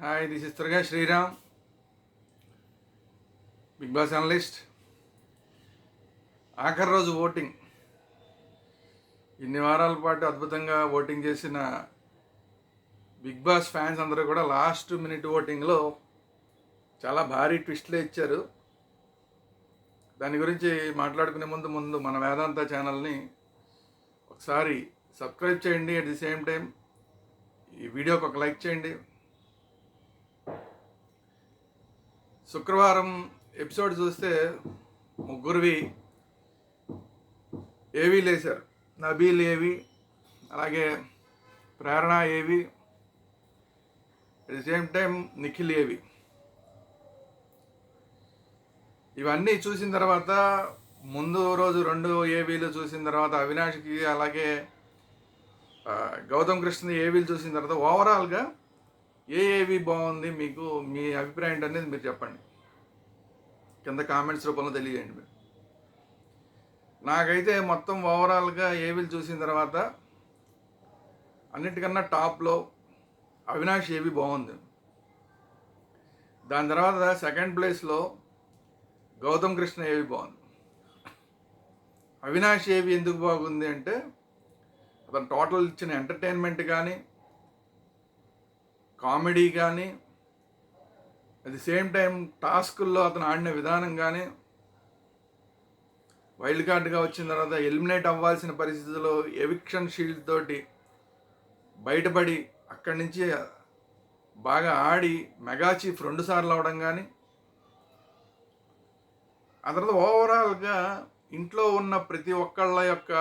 Hi this is త్వరగా Sriram big boss analyst ఆఖరి రోజు ఓటింగ్ ఇన్ని వారాల పాటు అద్భుతంగా ఓటింగ్ చేసిన బిగ్ బాస్ ఫ్యాన్స్ అందరూ కూడా లాస్ట్ మినిట్ ఓటింగ్లో చాలా భారీ ట్విస్ట్లే ఇచ్చారు. దాని గురించి మాట్లాడుకునే ముందు ముందు మన వేదాంత ఛానల్ని ఒకసారి సబ్స్క్రైబ్ చేయండి. అట్ ది సేమ్ టైం ఈ వీడియోకి ఒక లైక్ చేయండి. శుక్రవారం ఎపిసోడ్ చూస్తే ముగ్గురివి ఏవి లేశారు. నబీల్ ఏవి అలాగే Prerana AV at the same time Nikhil AV. ఇవన్నీ చూసిన తర్వాత ముందు రోజు రెండు ఏవీలు చూసిన తర్వాత అవినాష్కి అలాగే గౌతమ్ కృష్ణ ఏవీలు చూసిన తర్వాత ఓవరాల్గా ఏ ఏవి బాగుంది మీకు మీ అభిప్రాయం ఏంటి అనేది మీరు చెప్పండి. కింద కామెంట్స్ రూపంలో తెలియజేయండి మీరు. నాకైతే మొత్తం ఓవరాల్గా ఏవిలు చూసిన తర్వాత అన్నిటికన్నా టాప్లో అవినాష్ ఏవి బాగుంది. దాని తర్వాత సెకండ్ ప్లేస్లో గౌతమ్ కృష్ణ ఏవి బాగుంది. అవినాష్ ఏవి ఎందుకు బాగుంది అంటే అతను టోటల్ ఇచ్చిన ఎంటర్టైన్మెంట్ కానీ కామెడీ కానీ అట్ ది సేమ్ టైం టాస్కుల్లో అతను ఆడిన విధానం కానీ వైల్డ్ కార్డ్గా వచ్చిన తర్వాత ఎలిమినేట్ అవ్వాల్సిన పరిస్థితుల్లో ఎవిక్షన్ షీల్డ్ తోటి బయటపడి అక్కడి నుంచి బాగా ఆడి మెగా చీఫ్ రెండుసార్లు అవడం కానీ ఆ తర్వాత ఓవరాల్గా ఇంట్లో ఉన్న ప్రతి ఒక్కళ్ళ యొక్క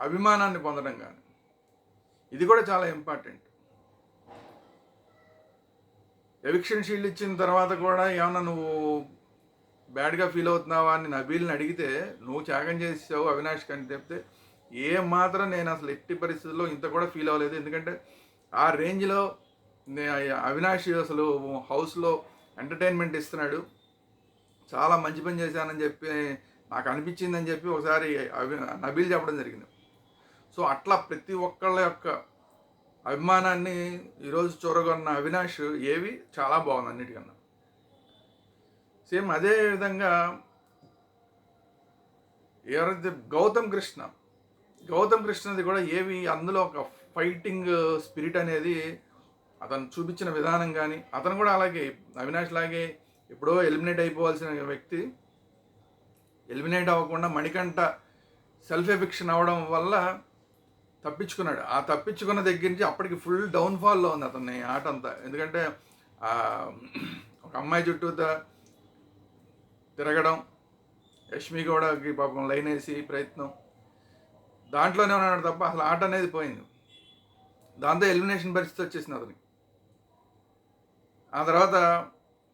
అభిమానాన్ని పొందడం కానీ ఇది కూడా చాలా ఇంపార్టెంట్. ఎవిక్షన్ షీల్డ్ ఇచ్చిన తర్వాత కూడా ఏమన్నా నువ్వు బ్యాడ్గా ఫీల్ అవుతున్నావా అని నబీల్ని అడిగితే నువ్వు త్యాగం చేసావు అవినాష్ అని చెప్తే ఏ మాత్రం నేను అసలు ఎట్టి పరిస్థితుల్లో ఇంత కూడా ఫీల్ అవ్వలేదు. ఎందుకంటే ఆ రేంజ్లో అవినాష్ అసలు హౌస్లో ఎంటర్టైన్మెంట్ ఇస్తున్నాడు. చాలా మంచి పని చేశానని చెప్పి నాకు అనిపించిందని చెప్పి ఒకసారి అవి నబీల్ చెప్పడం జరిగింది. సో అట్లా ప్రతి ఒక్కళ్ళ యొక్క అభిమానాన్ని ఈరోజు చూరగొన్న అవినాష్ ఏవి చాలా బాగుంది అన్నిటికన్నా. సేమ్ అదే విధంగా ఎవరైతే గౌతమ్ కృష్ణ గౌతమ్ కృష్ణది కూడా ఏవి అందులో ఒక ఫైటింగ్ స్పిరిట్ అనేది అతను చూపించిన విధానం కానీ అతను కూడా అలాగే అవినాష్ లాగే ఎప్పుడో ఎలిమినేట్ అయిపోవాల్సిన వ్యక్తి. ఎలిమినేట్ అవ్వకుండా మణికంఠ సెల్ఫ్ ఎఫిక్షన్ అవ్వడం వల్ల తప్పించుకున్నాడు. ఆ తప్పించుకున్న దగ్గర నుంచి అప్పటికి ఫుల్ డౌన్ఫాల్లో ఉంది అతని ఆట అంతా. ఎందుకంటే ఒక అమ్మాయి చుట్టూ తిరగడం యష్మి గౌడకి పాపం లైన్ వేసి ప్రయత్నం. దాంట్లోనే ఉన్నాడు తప్ప అసలు ఆట అనేది పోయింది. దాంతో ఎలిమినేషన్ పరిస్థితి వచ్చేసింది అతనికి. ఆ తర్వాత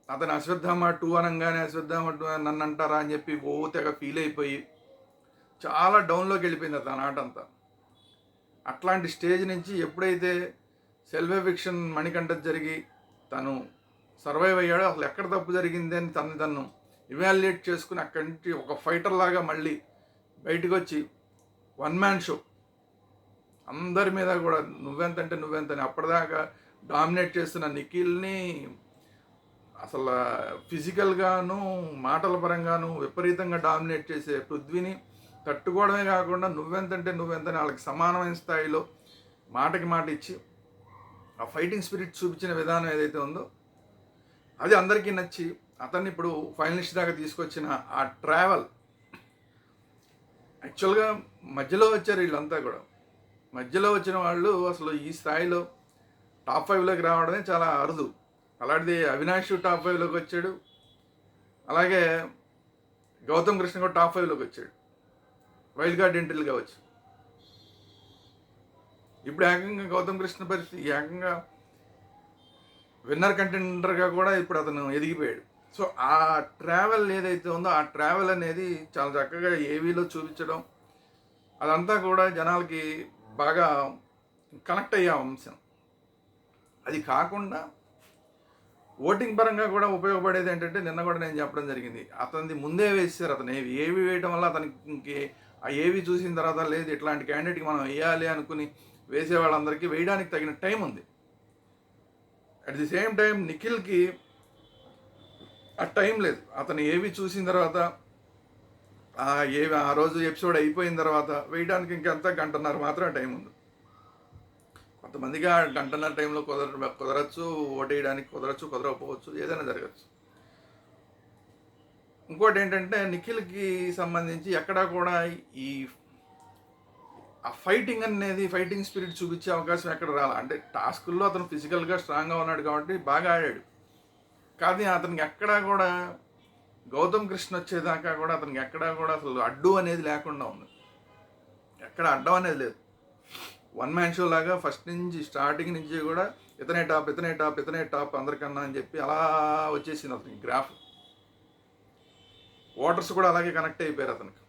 అతను అశ్వత్థామ టూ అనగానే అశ్వత్థామ టూ నన్ను అంటారా అని చెప్పి ఓ తెగ ఫీల్ అయిపోయి చాలా డౌన్లోకి వెళ్ళిపోయింది అతను ఆట అంతా. అట్లాంటి స్టేజ్ నుంచి ఎప్పుడైతే సెల్ఫ్ ఎఫిక్షన్ మణికంఠ జరిగి తను సర్వైవ్ అయ్యాడో అసలు ఎక్కడ తప్పు జరిగింది అని తను తను ఇవాల్యుయేట్ చేసుకుని అక్కడి నుంచి ఒక ఫైటర్ లాగా మళ్ళీ బయటకు వచ్చి వన్ మ్యాన్ షో అందరి మీద కూడా నువ్వెంతంటే నువ్వెంతని అప్పటిదాకా డామినేట్ చేస్తున్న నిఖిల్ని అసలు ఫిజికల్గాను మాటల పరంగాను విపరీతంగా డామినేట్ చేసే పృథ్వీని తట్టుకోవడమే కాకుండా నువ్వెంతంటే నువ్వెంతని వాళ్ళకి సమానమైన స్థాయిలో మాటకి మాట ఇచ్చి ఆ ఫైటింగ్ స్పిరిట్ చూపించిన విధానం ఏదైతే ఉందో అది అందరికీ నచ్చి అతన్ని ఇప్పుడు ఫైనలిస్ట్ దాకా తీసుకొచ్చిన ఆ ట్రావెల్ యాక్చువల్గా మధ్యలో వచ్చారు వీళ్ళంతా కూడా. మధ్యలో వచ్చిన వాళ్ళు అసలు ఈ స్థాయిలో టాప్ ఫైవ్లోకి రావడమే చాలా అరుదు. అలాంటిది అవినాష్ టాప్ ఫైవ్లోకి వచ్చాడు. అలాగే గౌతమ్ కృష్ణ కూడా టాప్ ఫైవ్లోకి వచ్చాడు. వైల్డ్ కార్డ్ ఎంట్రీలు కావచ్చు ఇప్పుడు ఏకంగా గౌతమ్ కృష్ణ పరిస్థితి ఏకంగా విన్నర్ కంటెండర్గా కూడా ఇప్పుడు అతను ఎదిగిపోయాడు. సో ఆ ట్రావెల్ ఏదైతే ఉందో ఆ ట్రావెల్ అనేది చాలా చక్కగా ఏవీలో చూపించడం అదంతా కూడా జనాలకి బాగా కనెక్ట్ అయ్యే అంశం. అది కాకుండా ఓటింగ్ పరంగా కూడా ఉపయోగపడేది ఏంటంటే నిన్న కూడా నేను చెప్పడం జరిగింది. అతనిది ముందే వేసారు అతను. ఏవి ఏవి వేయడం వల్ల అతనికి ఆ ఏవి చూసిన తర్వాత లేదు ఇట్లాంటి క్యాండిడేట్కి మనం వేయాలి అనుకుని వేసే వాళ్ళందరికీ వేయడానికి తగిన టైం ఉంది. అట్ ది సేమ్ టైం నిఖిల్కి ఆ టైం లేదు. అతను ఏవి చూసిన తర్వాత ఆ ఏవి ఆ రోజు ఎపిసోడ్ అయిపోయిన తర్వాత వేయడానికి ఇంకెంత గంటన్నర మాత్రం టైం ఉంది. కొంతమందికి ఆ గంటన్నర టైంలో కుదర కుదరచ్చు ఓటేయడానికి కుదరచ్చు కుదరకపోవచ్చు ఏదైనా జరగచ్చు. ఇంకోటి ఏంటంటే నిఖిల్కి సంబంధించి ఎక్కడా కూడా ఈ ఆ ఫైటింగ్ అనేది ఫైటింగ్ స్పిరిట్ చూపించే అవకాశం ఎక్కడ రాలా. అంటే టాస్కుల్లో అతను ఫిజికల్గా స్ట్రాంగ్గా ఉన్నాడు కాబట్టి బాగా ఆడాడు. కానీ అతనికి ఎక్కడా కూడా గౌతమ్ కృష్ణ వచ్చేదాకా కూడా అతనికి ఎక్కడా కూడా అసలు అడ్డు అనేది లేకుండా ఉంది. ఎక్కడ అడ్డం అనేది లేదు. వన్ మ్యాన్ షో లాగా ఫస్ట్ నుంచి స్టార్టింగ్ నుంచి కూడా ఇతనే టాప్ ఇతనే టాప్ ఇతనే టాప్ అందరికన్నా అని చెప్పి అలా వచ్చేసింది అతనికి గ్రాఫ్. ఓటర్స్ కూడా అలాగే కనెక్ట్ అయిపోయారు అతనికి.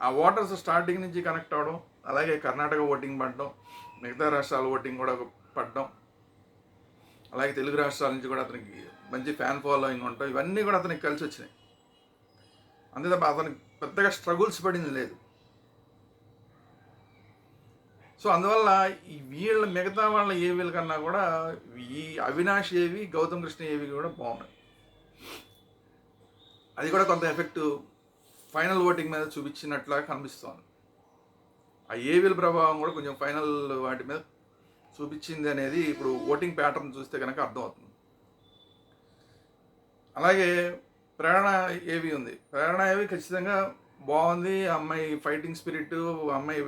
ఆ ఓటర్స్ స్టార్టింగ్ నుంచి కనెక్ట్ అవడం అలాగే కర్ణాటక ఓటింగ్ పడడం మిగతా రాష్ట్రాల ఓటింగ్ కూడా పడడం అలాగే తెలుగు రాష్ట్రాల నుంచి కూడా అతనికి మంచి ఫ్యాన్ ఫాలోయింగ్ ఉంటాం ఇవన్నీ కూడా అతనికి కలిసి వచ్చినాయి. అంతే తప్ప అతనికి పెద్దగా స్ట్రగుల్స్ పడింది లేదు. సో అందువల్ల వీళ్ళ మిగతా వాళ్ళ ఏవీల కన్నా కూడా ఈ అవినాష్ ఏవి గౌతమ్ కృష్ణ ఏవి కూడా బాగున్నాయి. అది కూడా కొంత ఎఫెక్ట్ ఫైనల్ ఓటింగ్ మీద చూపించినట్లా కనిపిస్తోంది. ఆ ఏవిల్ ప్రభావం కూడా కొంచెం ఫైనల్ వాటి మీద చూపించింది అనేది ఇప్పుడు ఓటింగ్ ప్యాటర్న్ చూస్తే కనుక అర్థమవుతుంది. అలాగే ప్రేరణ ఏవి ఉంది. ప్రేరణ ఏవి ఖచ్చితంగా బాగుంది. అమ్మాయి ఫైటింగ్ స్పిరిట్ అమ్మాయి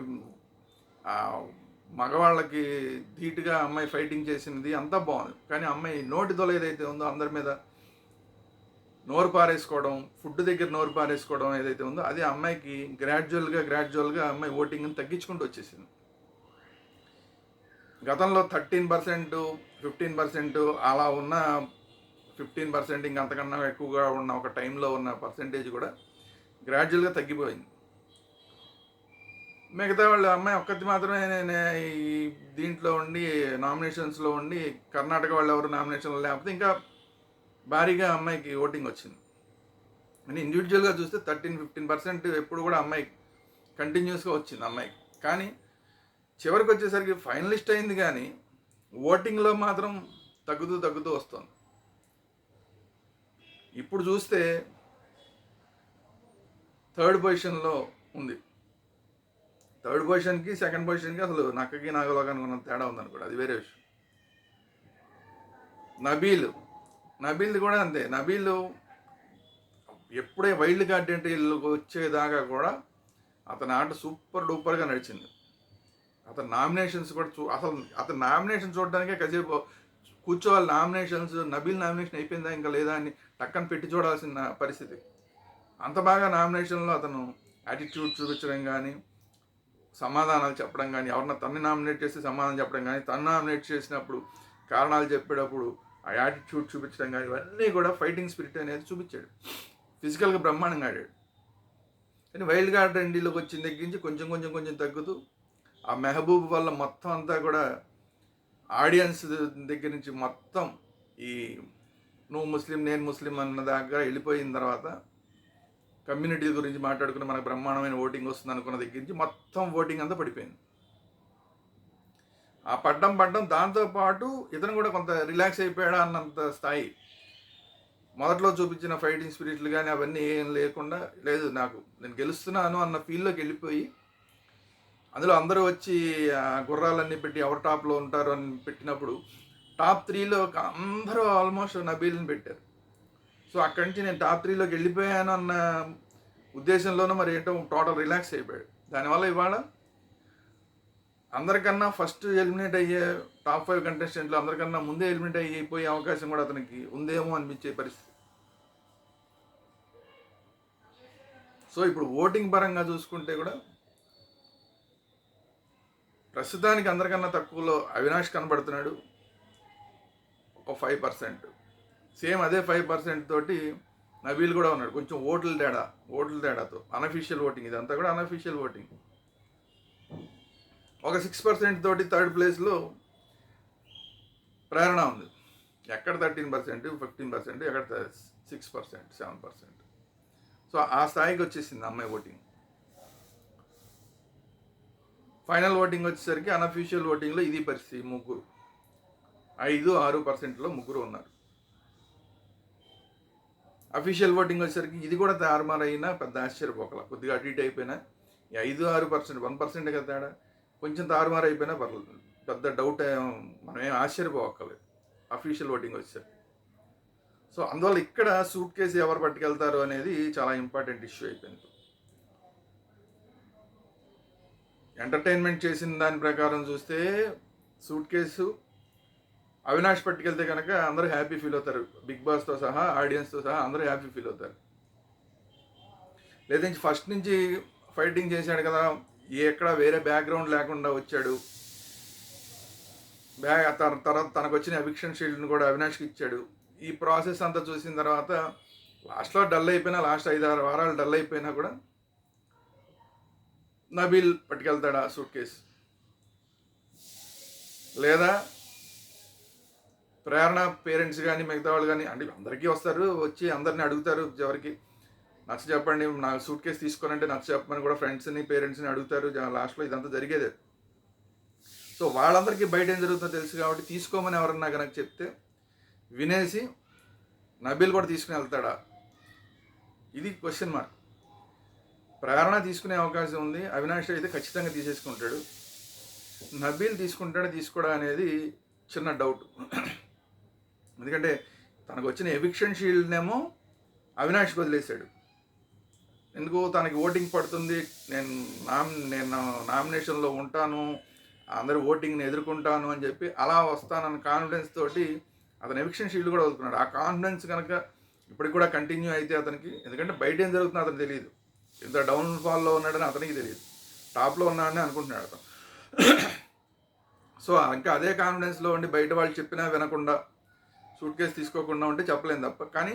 మగవాళ్ళకి ధీటుగా అమ్మాయి ఫైటింగ్ చేసినది అంతా బాగుంది. కానీ అమ్మాయి నోటి దొల ఏదైతే ఉందో అందరి మీద నోరు పారేసుకోవడం ఫుడ్ దగ్గర నోరు పారేసుకోవడం ఏదైతే ఉందో అది అమ్మాయికి గ్రాడ్యువల్గా గ్రాడ్యువల్గా అమ్మాయి ఓటింగ్ని తగ్గించుకుంటూ వచ్చేసింది. గతంలో థర్టీన్ పర్సెంట్ ఫిఫ్టీన్ పర్సెంట్ అలా ఉన్న ఫిఫ్టీన్ పర్సెంట్ ఇంక అంతకన్నా ఎక్కువగా ఉన్న ఒక టైంలో ఉన్న పర్సెంటేజ్ కూడా గ్రాడ్యువల్గా తగ్గిపోయింది. మిగతా వాళ్ళు అమ్మాయి ఒక్కటి మాత్రమే నేను ఈ దీంట్లో ఉండి నామినేషన్స్లో ఉండి కర్ణాటక వాళ్ళు ఎవరు నామినేషన్లో లేకపోతే ఇంకా భారీగా అమ్మాయికి ఓటింగ్ వచ్చింది. అని ఇండివిజువల్గా చూస్తే థర్టీన్ ఫిఫ్టీన్ పర్సెంట్ ఎప్పుడు కూడా అమ్మాయికి కంటిన్యూస్గా వచ్చింది అమ్మాయికి. కానీ చివరికి వచ్చేసరికి ఫైనలిస్ట్ అయింది కానీ ఓటింగ్లో మాత్రం తగ్గుతూ తగ్గుతూ వస్తుంది. ఇప్పుడు చూస్తే థర్డ్ పొజిషన్లో ఉంది. థర్డ్ పొజిషన్కి సెకండ్ పొజిషన్కి అసలు నక్కకి నాగలోకానికి ఉన్న తేడా ఉందనుకోండి అది వేరే విషయం. నబీలు నబీల్ది కూడా అంతే. నబీలు ఎప్పుడే వైల్డ్ కార్డ్ ఎంట్రీలకు వచ్చేదాకా కూడా అతని ఆట సూపర్ డూపర్గా నడిచింది. అతని నామినేషన్స్ కూడా చూ అసలు అతని నామినేషన్ చూడడానికే కసేపు కూర్చోవాలి నామినేషన్స్ నబీల్ నామినేషన్ అయిపోయిందా ఇంకా లేదా అని టక్కన పెట్టి చూడాల్సిన పరిస్థితి. అంత బాగా నామినేషన్లో అతను యాటిట్యూడ్ చూపించడం కానీ సమాధానాలు చెప్పడం కానీ ఎవరన్నా తన్ని నామినేట్ చేసి సమాధానం చెప్పడం కానీ తను నామినేట్ చేసినప్పుడు కారణాలు చెప్పేటప్పుడు ఆ యాటిట్యూడ్ చూపించడం కానీ ఇవన్నీ కూడా ఫైటింగ్ స్పిరిట్ అనేది చూపించాడు. ఫిజికల్గా బ్రహ్మాండంగా ఆడాడు. కానీ వైల్డ్ కార్డ్ రెండీలోకి వచ్చిన దగ్గర నుంచి కొంచెం కొంచెం కొంచెం తగ్గుతూ ఆ మెహబూబ్ వల్ల మొత్తం అంతా కూడా ఆడియన్స్ దగ్గర నుంచి మొత్తం ఈ నువ్వు ముస్లిం నేను ముస్లిం అన్న దాకా వెళ్ళిపోయిన తర్వాత కమ్యూనిటీ గురించి మాట్లాడుకుని మనకు బ్రహ్మాండమైన ఓటింగ్ వస్తుంది అనుకున్న దగ్గర నుంచి మొత్తం ఓటింగ్ అంతా పడిపోయింది. ఆ పడ్డం పడ్డం దాంతోపాటు ఇతను కూడా కొంత రిలాక్స్ అయిపోయాడా అన్నంత స్థాయి. మొదట్లో చూపించిన ఫైటింగ్ స్పిరిట్లు కానీ అవన్నీ ఏం లేకుండా లేదు నాకు నేను గెలుస్తున్నాను అన్న ఫీల్లోకి వెళ్ళిపోయి అందులో అందరూ వచ్చి ఆ గుర్రాలన్నీ పెట్టి ఎవరు టాప్లో ఉంటారు అని పెట్టినప్పుడు టాప్ త్రీలో అందరూ ఆల్మోస్ట్ నబీల్ని పెట్టారు. సో అక్కడి నుంచి నేను టాప్ త్రీలోకి వెళ్ళిపోయాను అన్న ఉద్దేశంలోనూ మరి ఏంటో టోటల్ రిలాక్స్ అయిపోయాడు. దానివల్ల ఇవాళ అందరికన్నా ఫస్ట్ ఎలిమినేట్ అయ్యే టాప్ ఫైవ్ కంటెస్టెంట్లు అందరికన్నా ముందే ఎలిమినేట్ అయిపోయే అవకాశం కూడా అతనికి ఉందేమో అనిపించే పరిస్థితి. సో ఇప్పుడు ఓటింగ్ పరంగా చూసుకుంటే కూడా ప్రస్తుతానికి అందరికన్నా తక్కువలో అవినాష్ కనబడుతున్నాడు. ఒక ఫైవ్ పర్సెంట్ సేమ్ అదే ఫైవ్ పర్సెంట్ తోటి నవీల్ కూడా ఉన్నాడు. కొంచెం ఓట్ల తేడా ఓట్ల తేడాతో అనఫీషియల్ ఓటింగ్ ఇదంతా కూడా అనఫీషియల్ ఓటింగ్ ఒక సిక్స్ పర్సెంట్ తోటి థర్డ్ ప్లేస్లో ప్రేరణ ఉంది. ఎక్కడ థర్టీన్ పర్సెంట్ ఫిఫ్టీన్ పర్సెంట్ ఎక్కడ six percent seven percent so ఆ స్థాయికి వచ్చేసింది అమ్మాయి ఓటింగ్ ఫైనల్ ఓటింగ్ వచ్చేసరికి అనఫీషియల్ ఓటింగ్లో ఇది పరిస్థితి ముగ్గురు. ఐదు ఆరు పర్సెంట్లో ముగ్గురు ఉన్నారు. అఫీషియల్ ఓటింగ్ వచ్చేసరికి ఇది కూడా తారుమారైనా పెద్ద ఆశ్చర్యపోకల. కొద్దిగా అటు ఇటు అయిపోయినా ఈ ఐదు ఆరు పర్సెంట్ వన్ పర్సెంట్ కదా తేడా. కొంచెం తారుమారు అయిపోయినా పర్లేదు. పెద్ద డౌట్ మనం ఏం ఆశ్చర్యపోవక్కర్లేదు అఫీషియల్ ఓటింగ్ వచ్చారు సో అందువల్ల ఇక్కడ సూట్ కేసు ఎవరు పట్టుకెళ్తారు అనేది చాలా ఇంపార్టెంట్ ఇష్యూ అయిపోయింది. ఎంటర్టైన్మెంట్ చేసిన దాని ప్రకారం చూస్తే సూట్ కేసు అవినాష్ పట్టుకెళ్తే కనుక అందరూ హ్యాపీ ఫీల్ అవుతారు. బిగ్ బాస్తో సహా ఆడియన్స్తో సహా అందరూ హ్యాపీ ఫీల్ అవుతారు. లేదంటే ఫస్ట్ నుంచి ఫైటింగ్ చేశాడు కదా ఎక్కడ వేరే బ్యాక్గ్రౌండ్ లేకుండా వచ్చాడు. బ్యాగ్ తన తర్వాత తనకు వచ్చిన ఎవిక్షన్ షీల్డ్ని కూడా అవినాష్కి ఇచ్చాడు. ఈ ప్రాసెస్ అంతా చూసిన తర్వాత లాస్ట్లో డల్ అయిపోయినా లాస్ట్ ఐదు ఆరు వారాలు డల్ అయిపోయినా కూడా నబీల్ ఆ సూట్ కేసు లేదా ప్రేరణ పేరెంట్స్ కానీ మిగతా వాళ్ళు కానీ అంటే అందరికీ వస్తారు వచ్చి అందరిని అడుగుతారు ఎవరికి. నచ్చ చెప్పండి నా సూట్ కేసు తీసుకోనంటే నచ్చ చెప్పమని కూడా ఫ్రెండ్స్ని పేరెంట్స్ని అడుగుతారు. లాస్ట్లో ఇదంతా జరిగేదే. సో వాళ్ళందరికీ బయట ఏం జరుగుతుందో తెలుసు కాబట్టి తీసుకోమని ఎవరన్నా కనుక చెప్తే వినేసి నబీల్ కూడా తీసుకుని వెళ్తాడా? ఇది క్వశ్చన్ మార్క్ ప్రేరణ తీసుకునే అవకాశం ఉంది. అవినాష్ అయితే ఖచ్చితంగా తీసేసుకుంటాడు. నబీల్ తీసుకుంటాడా తీసుకోడా అనేది చిన్న డౌట్ ఎందుకంటే తనకు వచ్చిన ఎవిక్షన్ షీల్డ్నేమో అవినాష్ వదిలేశాడు. ఎందుకు తనకి ఓటింగ్ పడుతుంది? నేను నామ్ నేను నామినేషన్లో ఉంటాను అందరి ఓటింగ్ని ఎదుర్కొంటాను అని చెప్పి అలా వస్తానన్న కాన్ఫిడెన్స్ తోటి అతను ఎవిక్షన్ షీల్డ్ కూడా వదులుకున్నాడు. ఆ కాన్ఫిడెన్స్ కనుక ఇప్పటికి కూడా కంటిన్యూ అయితే అతనికి ఎందుకంటే బయట ఏం జరుగుతుందో అతను తెలియదు. ఇంత డౌన్ ఫాల్లో ఉన్నాడని అతనికి తెలియదు. టాప్లో ఉన్నాడని అనుకుంటున్నాడు అతను. సో ఇంకా అదే కాన్ఫిడెన్స్లో ఉండి బయట వాళ్ళు చెప్పినా వినకుండా సూట్ కేసు తీసుకోకుండా ఉంటే చెప్పలేం తప్ప. కానీ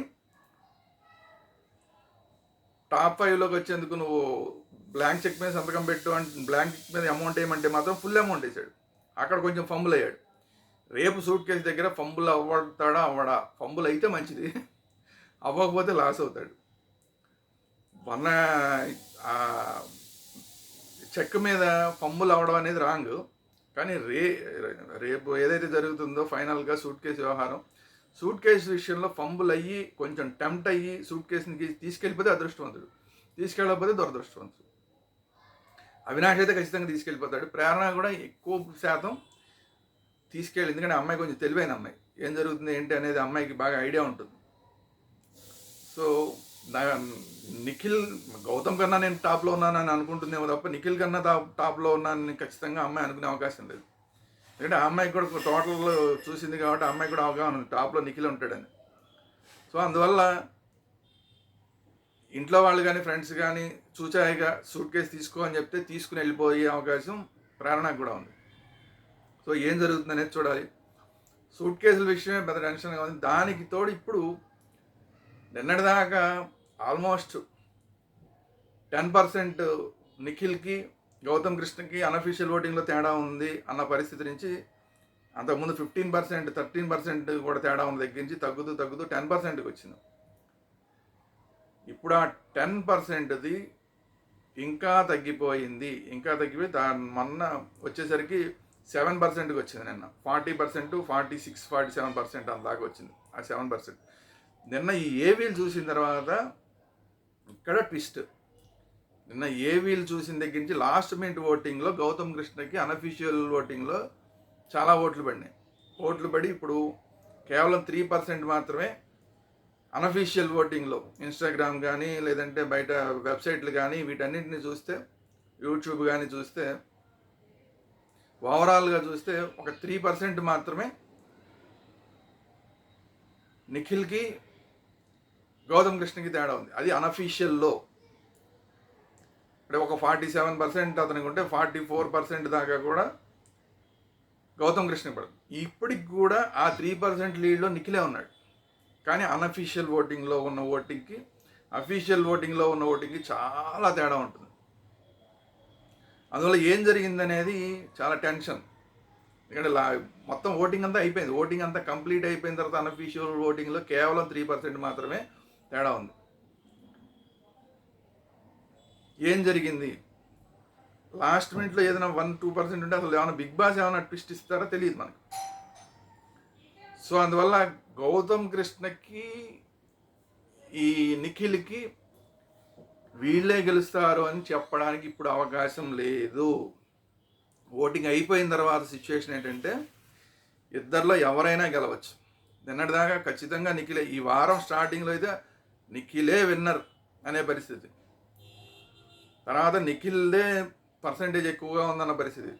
టాప్ ఫైవ్లోకి వచ్చేందుకు నువ్వు బ్లాంక్ చెక్ మీద సంతకం పెట్టు అంటే బ్లాంక్ చెక్ మీద అమౌంట్ ఏమంటే మాత్రం ఫుల్ అమౌంట్ వేసాడు. అక్కడ కొంచెం ఫంబుల్ అయ్యాడు రేపు సూట్ కేసు దగ్గర ఫంబుల్ అవ్వడతాడా అవ్వడా? ఫంబుల్ అయితే మంచిది. అవ్వకపోతే లాస్ అవుతాడు. మన చెక్ మీద ఫంబుల్ అవ్వడం అనేది రాంగ్. కానీ రే రేపు ఏదైతే జరుగుతుందో ఫైనల్గా సూట్ కేసు వ్యవహారం సూట్ కేసు విషయంలో ఫంబుల్ అయ్యి కొంచెం టెంప్ట్ అయ్యి సూట్ కేసుని తీసుకెళ్ళిపోతే అదృష్టవంతుడు. తీసుకెళ్ళకపోతే దురదృష్టవంతుడు. అవినాష్ అయితే ఖచ్చితంగా తీసుకెళ్ళిపోతాడు. ప్రేరణ కూడా ఎక్కువ శాతం తీసుకెళ్ళి ఎందుకంటే అమ్మాయి కొంచెం తెలివైన అమ్మాయి. ఏం జరుగుతుంది ఏంటి అనేది అమ్మాయికి బాగా ఐడియా ఉంటుంది. సో నిఖిల్ గౌతమ్ కన్నా నేను టాప్లో ఉన్నానని అనుకుంటుందేమో తప్ప నిఖిల్ కన్నా టాప్ టాప్లో ఉన్నానని ఖచ్చితంగా అమ్మాయి అనుకునే అవకాశం లేదు. ఎందుకంటే ఆ అమ్మాయికి కూడా టోటల్ చూసింది కాబట్టి ఆ అమ్మాయి కూడా అవగాహన టాప్లో నిఖిల్ ఉంటాడని. సో అందువల్ల ఇంట్లో వాళ్ళు కానీ ఫ్రెండ్స్ కానీ చూచాయిగా సూట్ కేసు తీసుకో అని చెప్తే తీసుకుని వెళ్ళిపోయే అవకాశం ప్రేరణకు కూడా ఉంది. సో ఏం జరుగుతుంది అనేది చూడాలి. సూట్ కేసుల విషయమే పెద్ద టెన్షన్గా ఉంది దానికి తోడు ఇప్పుడు నిన్నటిదాకా ఆల్మోస్ట్ టెన్ పర్సెంట్ నిఖిల్కి గౌతమ్ కృష్ణకి అనఫీషియల్ ఓటింగ్లో తేడా ఉంది అన్న పరిస్థితి నుంచి అంతకుముందు ఫిఫ్టీన్ పర్సెంట్ థర్టీన్ పర్సెంట్ కూడా తేడా ఉన్న దగ్గర నుంచి తగ్గుతూ తగ్గుతూ టెన్ పర్సెంట్కి వచ్చింది. ఇప్పుడు ఆ టెన్ పర్సెంట్ది ఇంకా తగ్గిపోయింది. ఇంకా తగ్గిపోయి దాని మొన్న వచ్చేసరికి సెవెన్ పర్సెంట్కి వచ్చింది నిన్న. Forty percent forty six forty seven percent అందాక వచ్చింది. ఆ సెవెన్ పర్సెంట్ నిన్న ఈ ఏవీలు చూసిన తర్వాత ఇక్కడ ట్విస్ట్ నిన్న ఏవీలు చూసిన దగ్గర నుంచి లాస్ట్ మినిట్ ఓటింగ్లో గౌతమ్ కృష్ణకి అనఫీషియల్ ఓటింగ్లో చాలా ఓట్లు పడినాయి. ఓట్లు పడి ఇప్పుడు కేవలం త్రీ పర్సెంట్ మాత్రమే అనఫీషియల్ ఓటింగ్లో ఇన్స్టాగ్రామ్ కానీ లేదంటే బయట వెబ్సైట్లు కానీ వీటన్నింటిని చూస్తే యూట్యూబ్ కానీ చూస్తే ఓవరాల్గా చూస్తే ఒక త్రీ పర్సెంట్ మాత్రమే నిఖిల్కి గౌతమ్ కృష్ణకి తేడా ఉంది. అది అనఫీషియల్లో అంటే ఒక ఫార్టీ సెవెన్ పర్సెంట్ అతనికి ఉంటే ఫార్టీ ఫోర్ పర్సెంట్ దాకా కూడా గౌతమ్ కృష్ణ పడదు ఇప్పటికి కూడా ఆ త్రీ పర్సెంట్ లీడ్లో నిఖిలే ఉన్నాడు. కానీ అన్అఫీషియల్ ఓటింగ్లో ఉన్న ఓటింగ్కి అఫీషియల్ ఓటింగ్లో ఉన్న ఓటింగ్కి చాలా తేడా ఉంటుంది. అందువల్ల ఏం జరిగిందనేది చాలా టెన్షన్. ఎందుకంటే లా మొత్తం ఓటింగ్ అంతా అయిపోయింది. ఓటింగ్ అంతా కంప్లీట్ అయిపోయిన తర్వాత అన్అఫీషియల్ ఓటింగ్లో కేవలం త్రీ పర్సెంట్ మాత్రమే తేడా ఉంది. ఏం జరిగింది? లాస్ట్ మినిట్లో ఏదైనా వన్ టూ పర్సెంట్ ఉంటే అసలు ఏమైనా బిగ్ బాస్ ఏమైనా ట్విస్ట్ ఇస్తారో తెలియదు మనకు. సో అందువల్ల గౌతమ్ కృష్ణకి ఈ నిఖిల్కి వీళ్ళే గెలుస్తారు అని చెప్పడానికి ఇప్పుడు అవకాశం లేదు. ఓటింగ్ అయిపోయిన తర్వాత సిచ్యువేషన్ ఏంటంటే ఇద్దరిలో ఎవరైనా గెలవచ్చు. నిన్నటిదాకా ఖచ్చితంగా నిఖిలే ఈ వారం స్టార్టింగ్లో అయితే నిఖిలే విన్నర్ అనే పరిస్థితి. తర్వాత నిఖిల్దే పర్సంటేజ్ ఎక్కువగా ఉందన్న పరిస్థితి.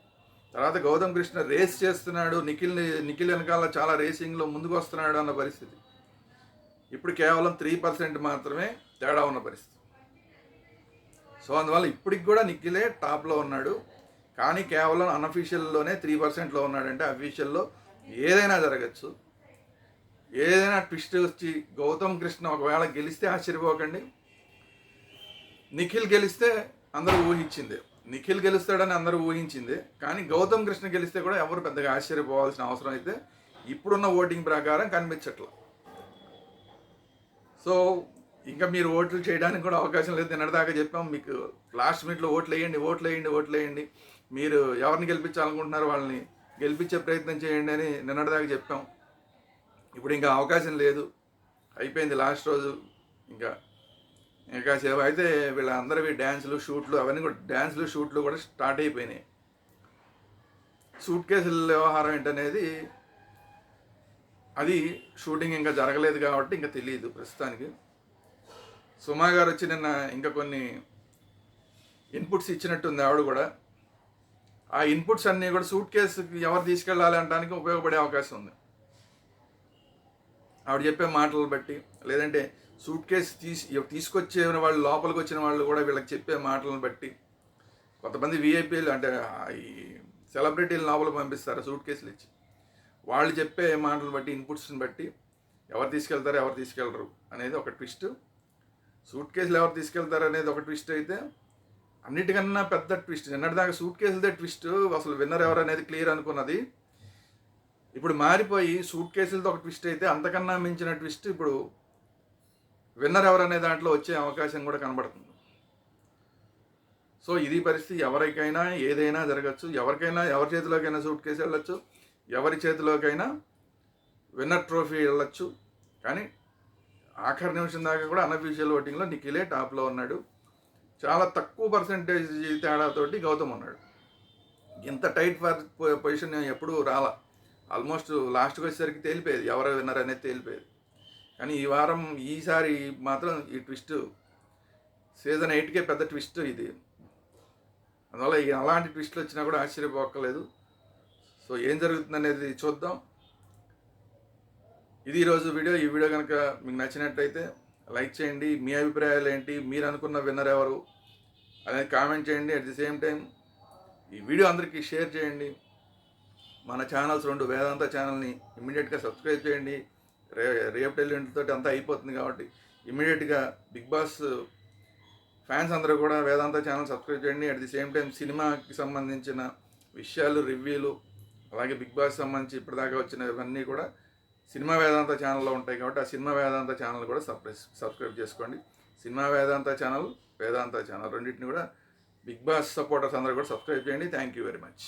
తర్వాత గౌతమ్ కృష్ణ రేస్ చేస్తున్నాడు. నిఖిల్ నిఖిల్ వెనకాల చాలా రేసింగ్లో ముందుకు వస్తున్నాడు అన్న పరిస్థితి. ఇప్పుడు కేవలం త్రీ పర్సెంట్ మాత్రమే తేడా ఉన్న పరిస్థితి. సో అందువల్ల ఇప్పటికి కూడా నిఖిలే టాప్లో ఉన్నాడు. కానీ కేవలం అన్అఫీషియల్లోనే త్రీ పర్సెంట్లో ఉన్నాడంటే అఫీషియల్లో ఏదైనా జరగచ్చు. ఏదైనా ట్విస్ట్ వచ్చి గౌతమ్ కృష్ణ ఒకవేళ గెలిస్తే ఆశ్చర్యపోకండి. నిఖిల్ గెలిస్తే అందరూ ఊహించింది. నిఖిల్ గెలుస్తాడని అందరూ ఊహించింది. కానీ గౌతమ్ కృష్ణ గెలిస్తే కూడా ఎవరు పెద్దగా ఆశ్చర్యపోవాల్సిన అవసరం అయితే ఇప్పుడున్న ఓటింగ్ ప్రకారం కనిపించట్ల. సో ఇంకా మీరు ఓట్లు చేయడానికి కూడా అవకాశం లేదు. నిన్నటిదాకా చెప్పాం. మీకు లాస్ట్ మినిట్లో ఓట్లు వేయండి ఓట్లు వేయండి ఓట్లు వేయండి. మీరు ఎవరిని గెలిపించాలనుకుంటున్నారు వాళ్ళని గెలిపించే ప్రయత్నం చేయండి అని నిన్నటిదాకా చెప్పాం. ఇప్పుడు ఇంకా అవకాశం లేదు. అయిపోయింది లాస్ట్ రోజు. ఇంకా ఇంకా అయితే వీళ్ళందరివి డ్యాన్సులు షూట్లు అవన్నీ కూడా డ్యాన్సులు షూట్లు కూడా స్టార్ట్ అయిపోయినాయి. సూట్ కేసుల వ్యవహారం ఏంటనేది అది షూటింగ్ ఇంకా జరగలేదు కాబట్టి ఇంకా తెలియదు ప్రస్తుతానికి. సుమా గారు వచ్చి నిన్న ఇంకా కొన్ని ఇన్పుట్స్ ఇచ్చినట్టుంది ఆవిడ కూడా. ఆ ఇన్పుట్స్ అన్నీ కూడా సూట్ కేసుకి ఎవరు తీసుకెళ్ళాలి అనడానికి ఉపయోగపడే అవకాశం ఉంది. ఆవిడ చెప్పే మాటలు బట్టి లేదంటే సూట్ కేసు తీసి తీసుకొచ్చే వాళ్ళు లోపలికి వచ్చిన వాళ్ళు కూడా వీళ్ళకి చెప్పే మాటలను బట్టి కొంతమంది విఐపీలు అంటే ఈ సెలబ్రిటీలు లోపల పంపిస్తారు సూట్ కేసులు ఇచ్చి. వాళ్ళు చెప్పే మాటలు బట్టి ఇన్పుట్స్ని బట్టి ఎవరు తీసుకెళ్తారు ఎవరు తీసుకెళ్ళరు అనేది ఒక ట్విస్ట్. సూట్ కేసులు ఎవరు తీసుకెళ్తారు అనేది ఒక ట్విస్ట్ అయితే అన్నిటికన్నా పెద్ద ట్విస్ట్. నిన్నటిదాకా సూట్ కేసులదే ట్విస్ట్. అసలు విన్నర్ ఎవరు అనేది క్లియర్ అనుకున్నది. ఇప్పుడు మారిపోయి సూట్ కేసులతో ఒక ట్విస్ట్ అయితే అంతకన్నా మించిన ట్విస్ట్ ఇప్పుడు విన్నర్ ఎవరనే దాంట్లో వచ్చే అవకాశం కూడా కనబడుతుంది. సో ఇది పరిస్థితి ఎవరికైనా ఏదైనా జరగచ్చు. ఎవరికైనా ఎవరి చేతిలోకైనా సూట్ కేసు వెళ్ళచ్చు. ఎవరి చేతిలోకైనా విన్నర్ ట్రోఫీ వెళ్ళచ్చు. కానీ ఆఖరి నిమిషం దాకా కూడా అన్అఫీషియల్ ఓటింగ్లో నిఖిలే టాప్లో ఉన్నాడు. చాలా తక్కువ పర్సంటేజ్ తేడాతోటి గౌతమ్ ఉన్నాడు. ఇంత టైట్ పొజిషన్ ఎప్పుడూ రాలా. ఆల్మోస్ట్ లాస్ట్కి వచ్చేసరికి తేలిపోయేది. ఎవరు విన్నర్ అనేది తేలిపోయేది. కానీ ఈ వారం ఈసారి మాత్రం ఈ ట్విస్ట్ సీజన్ ఎయిట్కే పెద్ద ట్విస్ట్ ఇది. అందువల్ల ఈ అలాంటి ట్విస్ట్లు వచ్చినా కూడా ఆశ్చర్యపోక్కలేదు సో ఏం జరుగుతుంది అనేది చూద్దాం. ఇది ఈరోజు వీడియో. ఈ వీడియో కనుక మీకు నచ్చినట్టయితే లైక్ చేయండి. మీ అభిప్రాయాలు ఏంటి? మీరు అనుకున్న విన్నర్ ఎవరు? అనేది కామెంట్ చేయండి. అట్ ది సేమ్ టైం ఈ వీడియో అందరికీ షేర్ చేయండి. మన ఛానల్స్ రెండు వేదాంత ఛానల్ని ఇమ్మీడియట్గా సబ్స్క్రైబ్ చేయండి. రే రేపు తోటి అంతా అయిపోతుంది కాబట్టి ఇమ్మీడియట్గా బిగ్ బాస్ ఫ్యాన్స్ అందరూ కూడా వేదాంత ఛానల్ సబ్స్క్రైబ్ చేయండి. అట్ ది సేమ్ టైం సినిమాకి సంబంధించిన విషయాలు రివ్యూలు అలాగే బిగ్ బాస్ సంబంధించి ఇప్పటిదాకా వచ్చిన ఇవన్నీ కూడా సినిమా వేదాంత ఛానల్లో ఉంటాయి కాబట్టి ఆ సినిమా వేదాంత ఛానల్ కూడా సబ్స్క్రైబ్ సబ్స్క్రైబ్ చేసుకోండి. Cinema Vedanta channel Vedanta channel రెండింటిని కూడా బిగ్ బాస్ సపోర్టర్స్ అందరూ కూడా సబ్స్క్రైబ్ చేయండి. Thank you very much